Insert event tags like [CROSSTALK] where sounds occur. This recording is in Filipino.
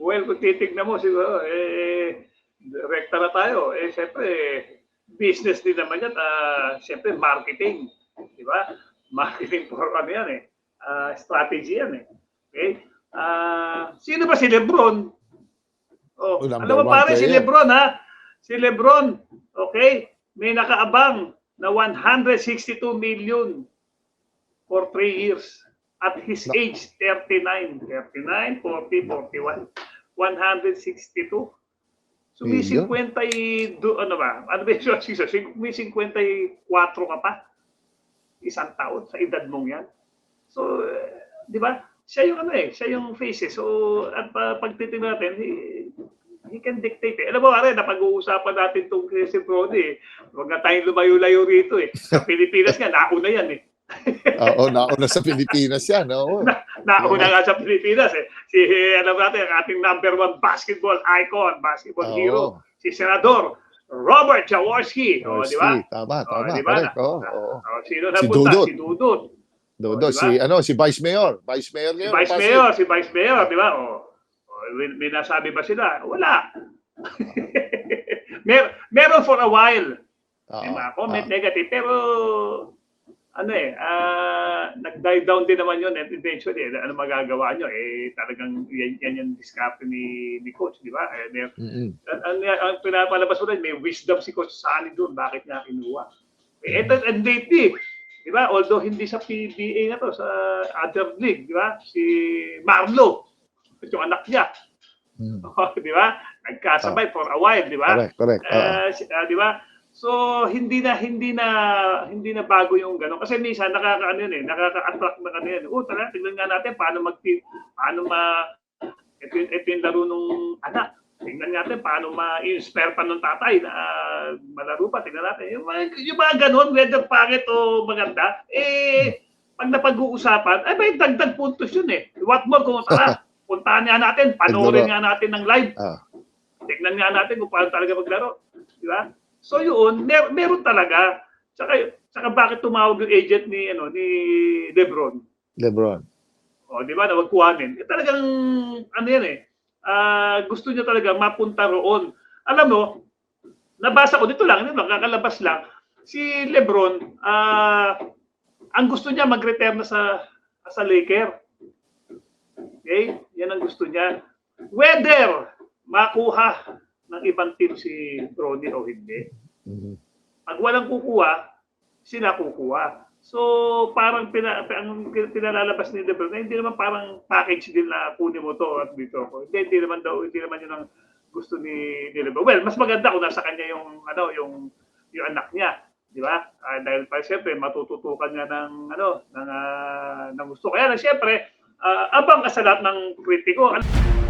Well, kung titignan mo siguro, eh, rekta na tayo. Eh, siyempre, business din naman yan. Ah, siyempre, marketing. Di ba? [LAUGHS] Marketing for ano yan eh. Ah, strategy yan eh. Okay? Ah, sino ba si Lebron? Oh, number alam mo pare, si. Lebron ha? Si Lebron, okay? May nakaabang na 162 million for 3 years. At his age, 39. 39, 40, 41. 162. So may Million? 50 y- do, ano ba? Ano ba yung [LAUGHS] season? May 54 ka pa. Isang taon sa edad mong yan. So, di ba? Siya yung ano eh, siya yung face eh. So, at uh, pag titingnan natin, he, he can dictate eh. Alam mo, Are, napag-uusapan natin itong si Brody eh. Huwag na tayong lumayo-layo rito eh. Sa [LAUGHS] Pilipinas nga, nauna yan eh. Oo, nauna sa Pilipinas yan. Oo. [LAUGHS] Nauna nga sa Pilipinas eh. Si, alam natin, ang ating number one basketball icon, basketball Oo. hero, si Senador Robert Jaworski. O, di ba? Orsi, Tama, O, tama. di ba? Correct. Oo, oo. O, sino na Si punta? Dudut. Si Dudut. Dodo, di ba? si, ano, si Vice Mayor. Vice Mayor Si ngayon. Vice Pasig. Mayor, si Vice Mayor, di ba? O, o, may, may nasabi ba sila? Wala. [LAUGHS] Mer meron for a while. Oo, May mga comment oo. negative. Pero, ano eh, ah, nag-die down din naman yun. And eventually, eh, ano magagawa nyo? Eh, talagang yan, yan yung discovery ni, ni Coach, di ba? Eh, may, Mm-mm. ang, ang, ang pinapalabas mo rin, may wisdom si Coach Sani doon. Bakit niya kinuha? Eh, ito, and lately, di ba? Although hindi sa PBA na to, sa other league, di ba? Si Marlo, yung anak niya, Mm. [LAUGHS] di ba? Nagkasabay for a while, di ba? Correct, correct. Si- ah, di ba? So hindi na hindi na hindi na bago yung gano'n kasi minsan nakakaano yun eh, nakaka-attract na ano yan. Oh, tara, tingnan nga natin paano mag paano ma ito, ito yung laro nung anak. Tingnan natin paano ma-inspire pa ng tatay na malaro pa. Tingnan natin. Yung mga, yung mga ganun, whether pangit o maganda, eh, pag napag-uusapan, ay may dagdag puntos yun eh. What more kung tara, [LAUGHS] puntahan nga natin, panoorin nga natin ng live. Ah. Tignan nga natin kung paano talaga maglaro. Di ba? So yun, mer meron talaga. Tsaka, tsaka bakit tumawag yung agent ni ano ni Lebron? Lebron. O, di ba? Na wag kuhanin. Eh, talagang, ano yan eh, ah, gusto niya talaga mapunta roon. Alam mo, nabasa ko, dito lang, dito lang, kakalabas lang, si Lebron, ah, ang gusto niya mag-retire na sa, sa Laker. Okay? Yan ang gusto niya. Whether makuha ng ibang team si Brody o hindi. Mhm. Pag walang kukuha, sila kukuha. So, parang pina, ang pinalalabas ni Lebron, na hindi naman parang package din na kunin mo to at dito ko. Hindi, hindi naman daw, hindi naman yun ang gusto ni, ni Lebron. Well, mas maganda kung nasa kanya yung, ano, yung, yung anak niya. Di ba? Ah, dahil pa siyempre, matututukan niya ng, ano, ng, ah, ng gusto. Kaya na siyempre, ah, abang ka sa lahat ng kritiko. Ano-